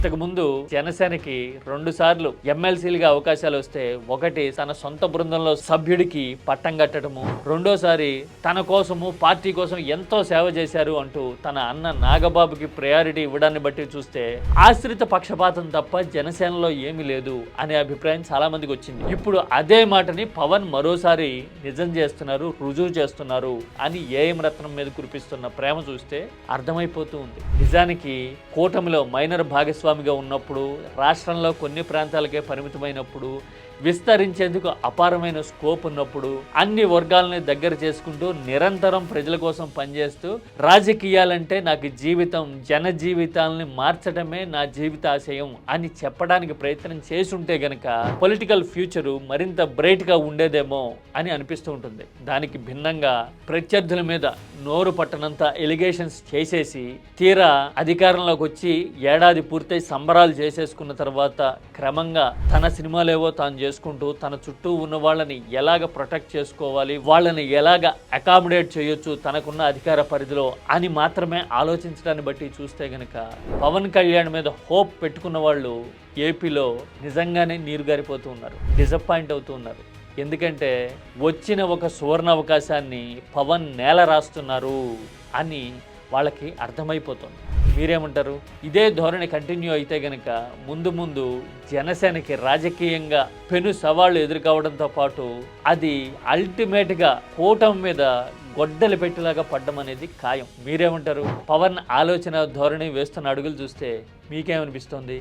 ఇంతకు ముందు జనసేనకి రెండు సార్లు ఎమ్మెల్సీలుగా అవకాశాలు వస్తే ఒకటి తన సొంత బృందంలో సభ్యుడికి పట్టం కట్టడము రెండోసారి తన కోసము పార్టీ కోసం ఎంతో సేవ చేశారు అంటూ తన అన్న నాగబాబుకి ప్రయారిటీ ఇవ్వడాన్ని బట్టి చూస్తే ఆశ్రిత పక్షపాతం తప్ప జనసేనలో ఏమీ లేదు అనే అభిప్రాయం చాలా మందికి వచ్చింది. ఇప్పుడు అదే మాటని పవన్ మరోసారి నిజం చేస్తున్నారు రుజువు చేస్తున్నారు అని ఏఎం రత్నం మీద కురిపిస్తున్న ప్రేమ చూస్తే అర్థమైపోతూ ఉంది. నిజానికి కూటమిలో మైనర్ భాగస్వామి భాగస్వామిగా ఉన్నప్పుడు రాష్ట్రంలో కొన్ని ప్రాంతాలకే పరిమితమైనప్పుడు విస్తరించేందుకు అపారమైన స్కోప్ ఉన్నప్పుడు అన్ని వర్గాలని దగ్గర చేసుకుంటూ నిరంతరం ప్రజల కోసం పనిచేస్తూ రాజకీయాలంటే నాకు జీవితం జన జీవితాలని మార్చడమే నా జీవిత ఆశయం అని చెప్పడానికి ప్రయత్నం చేసుంటే గనక పొలిటికల్ ఫ్యూచరు మరింత బ్రైట్గా ఉండేదేమో అని అనిపిస్తూ ఉంటుంది. దానికి భిన్నంగా ప్రత్యర్థుల మీద నోరు పట్టనంత ఎలిగేషన్స్ చేసేసి తీరా అధికారంలోకి వచ్చి ఏడాది పూర్తయి సంబరాలు చేసేసుకున్న తర్వాత క్రమంగా తన సినిమాలేవో తాను చేసుకుంటూ తన చుట్టూ ఉన్న వాళ్ళని ఎలాగ ప్రొటెక్ట్ చేసుకోవాలి వాళ్ళని ఎలాగ అకామిడేట్ చేయొచ్చు తనకున్న అధికార పరిధిలో అని మాత్రమే ఆలోచించడాన్ని బట్టి చూస్తే గనక పవన్ కళ్యాణ్ మీద హోప్ పెట్టుకున్న వాళ్ళు ఏపీలో నిజంగానే నీరు గారిపోతూ ఉన్నారు డిసప్పాయింట్ అవుతూ ఉన్నారు. ఎందుకంటే వచ్చిన ఒక సువర్ణ అవకాశాన్ని పవన్ నేల రాస్తున్నారు అని వాళ్ళకి అర్థమైపోతుంది. మీరేమంటారు? ఇదే ధోరణి కంటిన్యూ అయితే గనక ముందు ముందు జనసేనకి రాజకీయంగా పెను సవాళ్ళు ఎదుర్కోవడంతో పాటు అది అల్టిమేట్గా కూటమి మీద గొడ్డలు పెట్టేలాగా పడ్డం అనేది ఖాయం. మీరేమంటారు? పవన్ ఆలోచన ధోరణి వేస్తున్న అడుగులు చూస్తే మీకేమనిపిస్తుంది?